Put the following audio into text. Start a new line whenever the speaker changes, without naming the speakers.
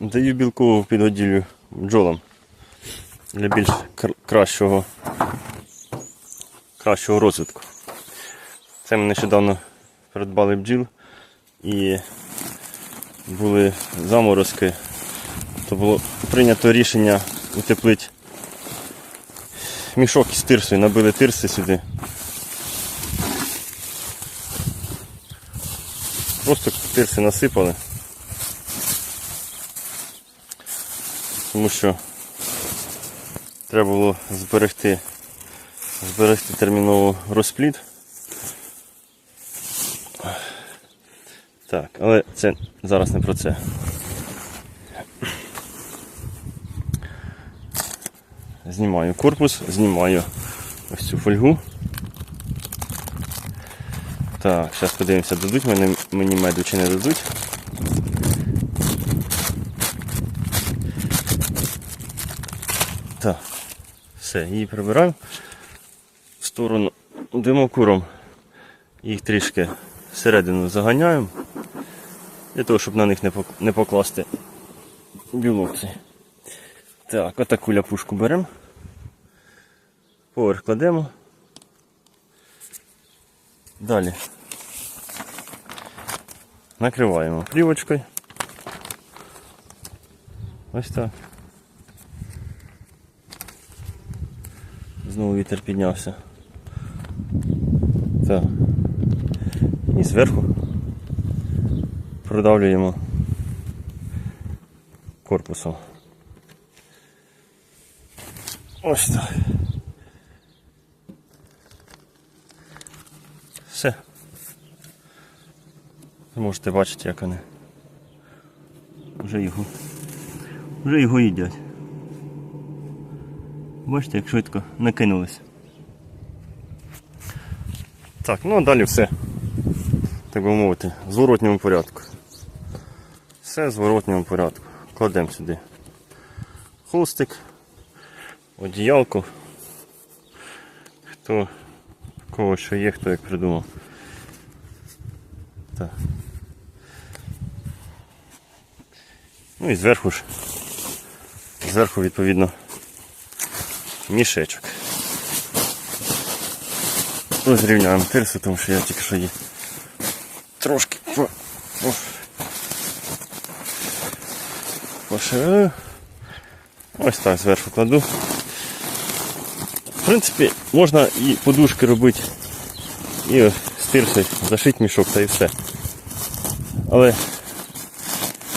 Даю білкову підгодівлю бджолам для більш кр- кращого, кращого розвитку. Це ми нещодавно придбали бджіл і були заморозки, то було прийнято рішення утеплити мішок із тирсою, набили тирси сюди. Просто тирси насипали. Тому що треба було зберегти, зберегти терміново розплід. Так, але це зараз не про це. Знімаю корпус, знімаю ось цю фольгу. Так, зараз подивимося, дадуть мені, мені меду чи не дадуть. Так, все, її прибираю в сторону димокуром. Їх трішки всередину заганяємо, для того, щоб на них не покласти білок. Так, отаку ляпушку беремо. Поверх кладемо. Далі. Накриваємо плівочкою. Ось так. Знову вітер піднявся. Так. І зверху продавлюємо корпусом. Ось так. Все. Можете бачити, як вони вже його, вже його їдять. Бачите, як швидко накинулись. Так, ну а далі все. Так би мовити, в зворотньому порядку. Все в зворотньому порядку. Кладемо сюди холстик, одіялку. Хто кого що є, хто як придумав. Так. Ну і зверху ж. Зверху відповідно мішечок. Розрівняємо тирсу, тому що я тільки що її трошки по, по, поширю. Ось так зверху кладу. В принципі, можна і подушки робити, і з тирси зашити мішок та і все. Але